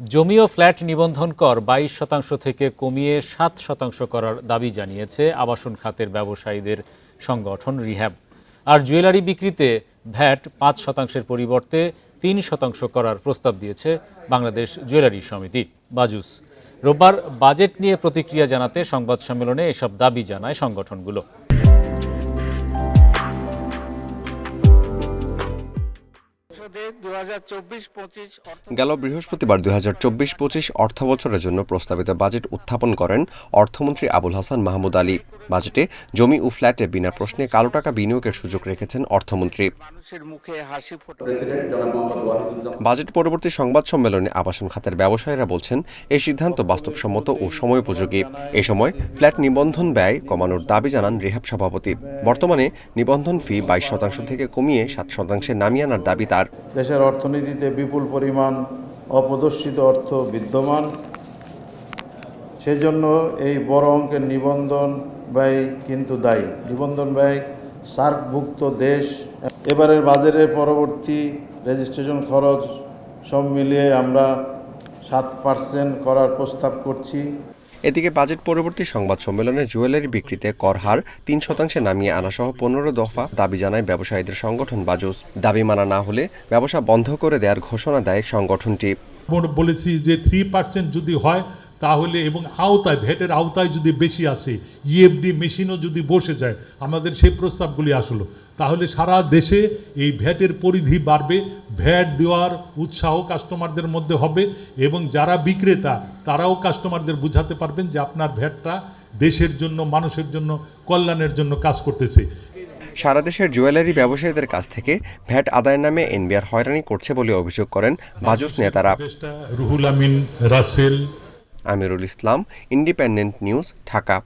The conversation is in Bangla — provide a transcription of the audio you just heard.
জমি ও ফ্ল্যাট নিবন্ধন কর বাইশ শতাংশ থেকে কমিয়ে সাত শতাংশ করার দাবি জানিয়েছে আবাসন খাতের ব্যবসায়ীদের সংগঠন রিহ্যাব। আর জুয়েলারি বিক্রিতে ভ্যাট পাঁচ শতাংশের পরিবর্তে তিন শতাংশ করার প্রস্তাব দিয়েছে বাংলাদেশ জুয়েলারি সমিতি, বাজুস। রোববার বাজেট নিয়ে প্রতিক্রিয়া জানাতে সংবাদ সম্মেলনে এসব দাবি জানায় সংগঠনগুলো। গেল বৃহস্পতিবার দুই হাজার চব্বিশ পঁচিশ অর্থ বছরের জন্য প্রস্তাবিত বাজেট উত্থাপন করেন অর্থমন্ত্রী আবুল হাসান মাহমুদ আলী। বাজেটে জমি ও ফ্ল্যাটে বিনা প্রশ্নে কালো টাকা বিনিয়োগের সুযোগ রেখেছেন অর্থমন্ত্রী। মুখে হাসি ফোটে। বাজেট পরবর্তী সংবাদ সম্মেলনে আবাসন খাতের ব্যবসায়ীরা বলছেন, এই সিদ্ধান্ত বাস্তবসম্মত ও সময়োপযোগী। এ সময় ফ্ল্যাট নিবন্ধন ব্যয় কমানোর দাবি জানান রেহাব সভাপতি। বর্তমানে নিবন্ধন ফি বাইশ শতাংশ থেকে কমিয়ে সাত শতাংশে নামিয়ে আনার দাবি তার। দেশের অর্থনীতিতে বিপুল পরিমাণ অপ্রদর্শিত অর্থ বিদ্যমান। সেজন্য এই বড় অঙ্কের নিবন্ধন ব্যয় কিন্তু দায়ী। নিবন্ধন ব্যয় সার্কভুক্ত দেশ। এবারের বাজারের পরবর্তী রেজিস্ট্রেশন খরচ সব মিলিয়ে আমরা সাত পার্সেন্ট করার প্রস্তাব করছি। এদিকে বাজেট পরবর্তী সংবাদ সম্মেলনে জুয়েলারি বিক্রিতে কর হার তিন শতাংশে নামিয়ে আনা সহ পনেরো দফা দাবি জানায় ব্যবসায়ীদের সংগঠন বাজুস। দাবি মানা না হলে ব্যবসা বন্ধ করে দেওয়ার ঘোষণা দেয় সংগঠনটি। বলেছি যে থ্রি পার্সেন্ট যদি হয় তাহলে এবং আওতায় ভ্যাটের আওতায় যদি বেশি আসে ইএফডি মেশিনও যদি বসে যায় আমাদের সেই প্রস্তাবগুলি আসলো। তাহলে সারা দেশে এই ভ্যাটের পরিধি বাড়বে ভ্যাট দেওয়ার উৎসাহ কাস্টমারদের মধ্যে হবে এবং যারা বিক্রেতা তারাও কাস্টমারদের বুঝাতে পারবেন যে আপনার ভ্যাটটা দেশের জন্য মানুষের জন্য কল্যাণের জন্য কাজ করতেছে। সারা দেশের জুয়েলারি ব্যবসায়ীদের কাছ থেকে ভ্যাট আদায়ের নামে এনবিআর হয়রানি করছে বলে অভিযোগ করেন বাজুস নেতারা। Ruhul Amin Russell Amirul Islam Independent News Dhaka.